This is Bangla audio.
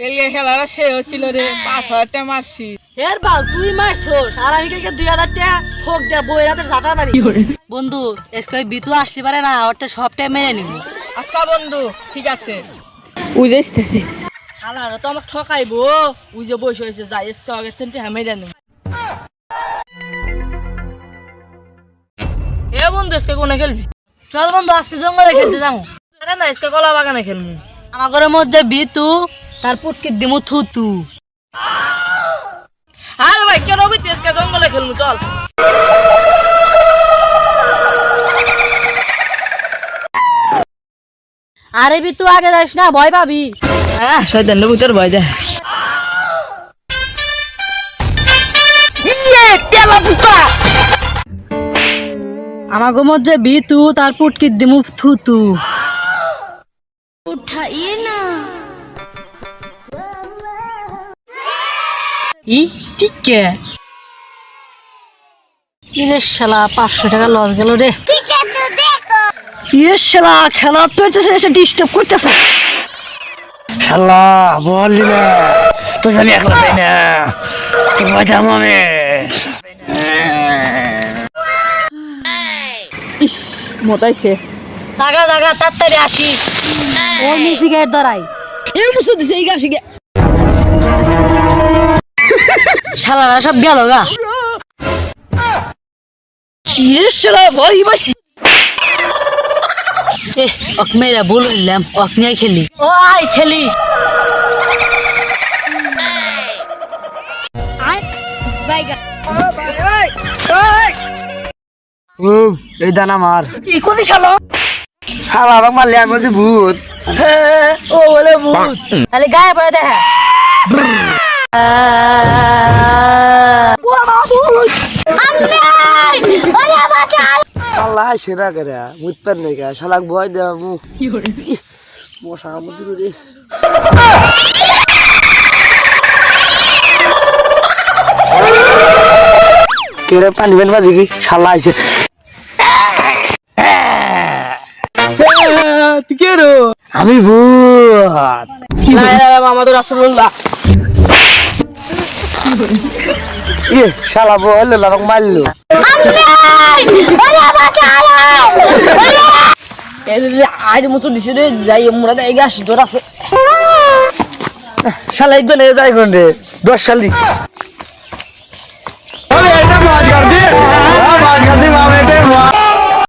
এলিয়ে খেলাটা সে হচ্ছিল রে পাঁচ হাজার টাকা মারছি এর বাল তুই মারছোস? আর আমি কালকে দুই হাজার টাকা ফোক দেয়া বই রাতে ঝাঁটা মারি। বন্ধু এসকে বিতু আসতে পারে না ওরতে সবটাই মেনে নিব। আচ্ছা বন্ধু ঠিক আছে। তো আমাকে ঠকাইবো। ওই যে বসে হয়েছে যাই এসকে আগের তিনটে হ্যাঁ মেরে নি এ বন্ধু এসকে কোনে খেলবি? চল বন্ধু আজকে জঙ্গলে খেলতে যাব। না এসকে কলা বাগানে খেলব। আমার ঘরের মধ্যে বিতু তার পুটকি দিমু থুতু। আরে ভাই, কেন হবি তুই আজকে জঙ্গলে খেলব চল। আরে বিতু, আগে যাস না, ভয় পাবি। হ্যাঁ শয়তান ভিতর ভয় দেয়। আমার ঘরের মধ্যে বিতু, তার পুটকি দিমু থুতু। ই ঠিক কে? ইরে শালা পাঁচশো টাকা লস গেল রে। ইয়ে শালা খেলা পেরতেছে এসে ডিস্টার্ব করতেছে। শালা বললি না। তো জানি একলা তাই না। তো বাজাম আমি ইস মোটাইছে টাকা টাকা তাড়াতাড়ি আসিস ও ধরাই মুসু দিছে এই গাছি গে শালারা সব গেল গা। ইয়ে শালা ভয় পাইছি। এ অক মেয়েরা বললাম অক নিয়ে খেলি। ও আই খেলি। ও এই দান আমার কি কোদি শালা? শালা আমাকে মারলে আমি বলছি ভূত। ও বলে ভূত। তাহলে গায়ে পড়ে দেখা শালা সেরা করে মুতপার নেই শালাক ভয় দেওয়া মুখ মশা কামড় রে কেরে পানি বেন বাজে কি? শালা আইছে। তুই কে রো? আমি ভূত। আমাদের রাসূলুল্লাহ। ইয়ে শালা বলল আমাকে মারলো। আজ মতো দিছে রে যাই আমরা এই আসি তোর আছে শালা একবার যাই রে দশ সাল